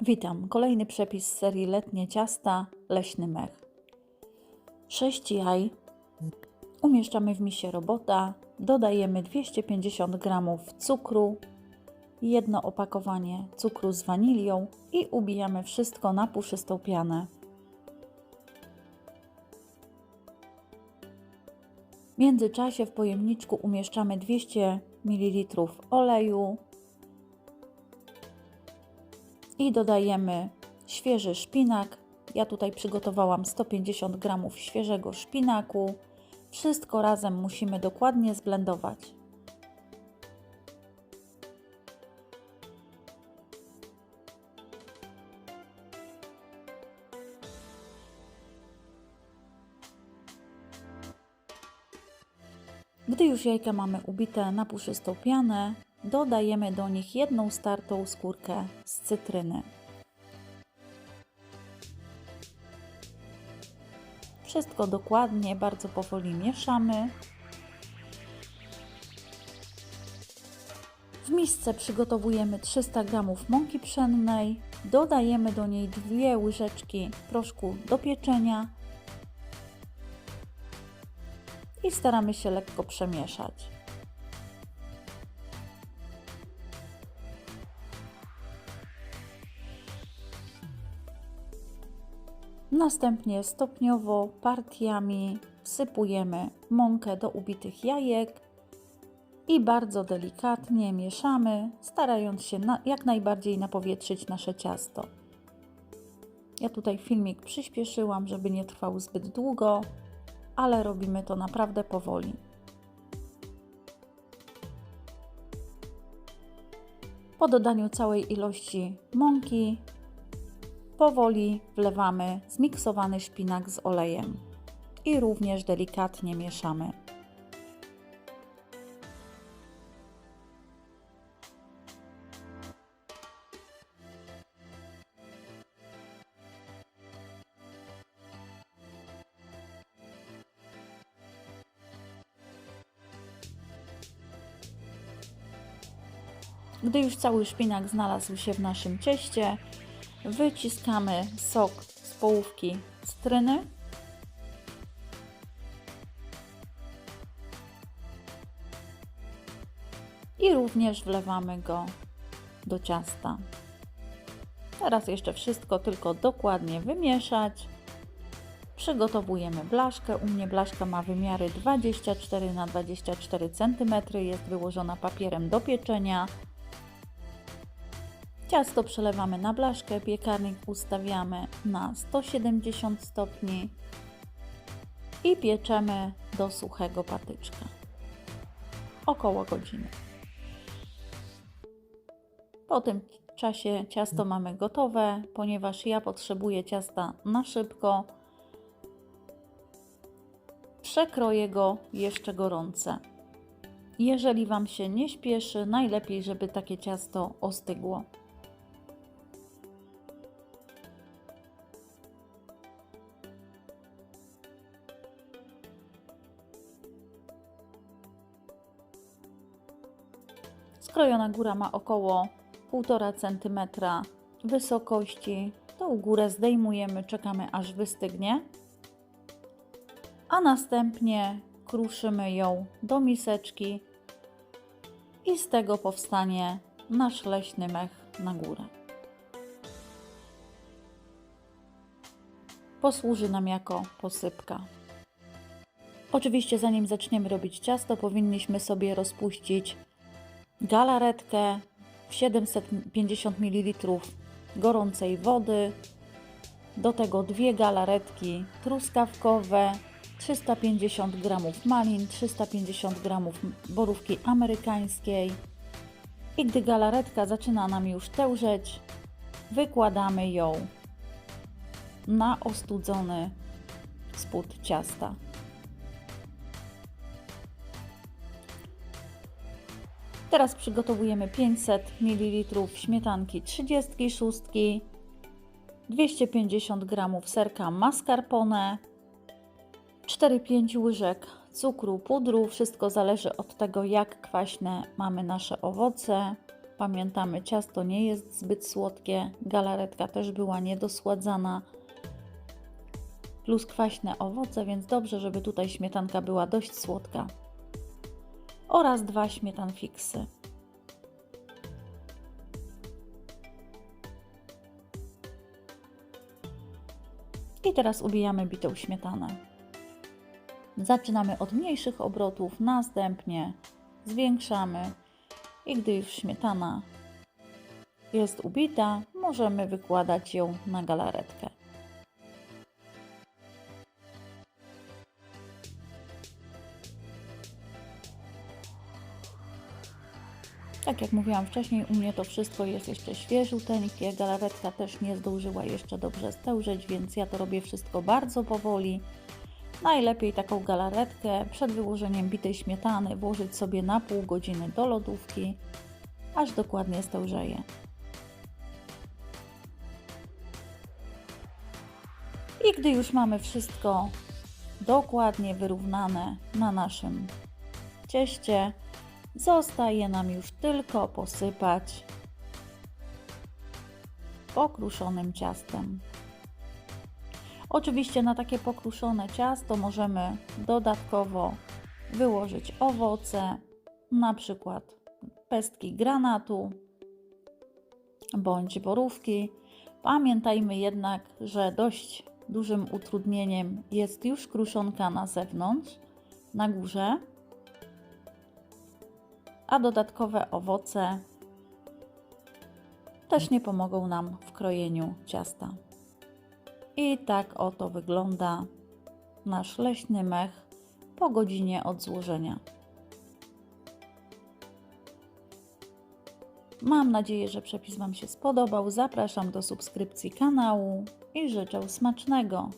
Witam. Kolejny przepis z serii Letnie ciasta, leśny mech. 6 jaj umieszczamy w misie robota, dodajemy 250 g cukru, jedno opakowanie cukru z wanilią i ubijamy wszystko na puszystą pianę. W międzyczasie w pojemniczku umieszczamy 200 ml oleju, i dodajemy świeży szpinak. Ja tutaj przygotowałam 150 g świeżego szpinaku. Wszystko razem musimy dokładnie zblendować. Gdy już jajka mamy ubite na puszystą pianę, dodajemy do nich jedną startą skórkę z cytryny. Wszystko dokładnie, bardzo powoli mieszamy. W misce przygotowujemy 300 g mąki pszennej, dodajemy do niej dwie łyżeczki proszku do pieczenia i staramy się lekko przemieszać. Następnie stopniowo partiami wsypujemy mąkę do ubitych jajek i bardzo delikatnie mieszamy, starając się na, jak najbardziej napowietrzyć nasze ciasto. Ja tutaj filmik przyspieszyłam, żeby nie trwał zbyt długo, ale robimy to naprawdę powoli. Po dodaniu całej ilości mąki powoli wlewamy zmiksowany szpinak z olejem i również delikatnie mieszamy. Gdy już cały szpinak znalazł się w naszym cieście, wyciskamy sok z połówki cytryny. I również wlewamy go do ciasta. Teraz jeszcze wszystko tylko dokładnie wymieszać. Przygotowujemy blaszkę. U mnie blaszka ma wymiary 24 na 24 cm. Jest wyłożona papierem do pieczenia. Ciasto przelewamy na blaszkę, piekarnik ustawiamy na 170 stopni i pieczemy do suchego patyczka. Około godziny. Po tym czasie ciasto mamy gotowe, ponieważ ja potrzebuję ciasta na szybko. Przekroję go jeszcze gorące. Jeżeli Wam się nie śpieszy, najlepiej, żeby takie ciasto ostygło. Skrojona góra ma około 1,5 cm wysokości. Tą górę zdejmujemy, czekamy aż wystygnie. A następnie kruszymy ją do miseczki i z tego powstanie nasz leśny mech na górę. Posłuży nam jako posypka. Oczywiście zanim zaczniemy robić ciasto, powinniśmy sobie rozpuścić galaretkę w 750 ml gorącej wody, do tego dwie galaretki truskawkowe, 350 g malin, 350 g borówki amerykańskiej. I gdy galaretka zaczyna nam już tężeć, wykładamy ją na ostudzony spód ciasta. Teraz przygotowujemy 500 ml śmietanki 36, 250 g serka mascarpone, 4-5 łyżek cukru, pudru. Wszystko zależy od tego, jak kwaśne mamy nasze owoce. Pamiętamy, ciasto nie jest zbyt słodkie, galaretka też była niedosładzana, plus kwaśne owoce, więc dobrze, żeby tutaj śmietanka była dość słodka. Oraz dwa śmietanfiksy. I teraz ubijamy bitą śmietanę. Zaczynamy od mniejszych obrotów, następnie zwiększamy i gdy już śmietana jest ubita, możemy wykładać ją na galaretkę. Tak jak mówiłam wcześniej, u mnie to wszystko jest jeszcze świeżuteńkie, galaretka też nie zdążyła jeszcze dobrze stełżeć, więc ja to robię wszystko bardzo powoli. Najlepiej taką galaretkę przed wyłożeniem bitej śmietany włożyć sobie na pół godziny do lodówki, aż dokładnie stełżeje. I gdy już mamy wszystko dokładnie wyrównane na naszym cieście, zostaje nam już tylko posypać pokruszonym ciastem. Oczywiście na takie pokruszone ciasto możemy dodatkowo wyłożyć owoce, na przykład pestki granatu bądź borówki. Pamiętajmy jednak, że dość dużym utrudnieniem jest już kruszonka na zewnątrz, na górze, a dodatkowe owoce też nie pomogą nam w krojeniu ciasta. I tak oto wygląda nasz leśny mech po godzinie od złożenia. Mam nadzieję, że przepis Wam się spodobał. Zapraszam do subskrypcji kanału i życzę smacznego.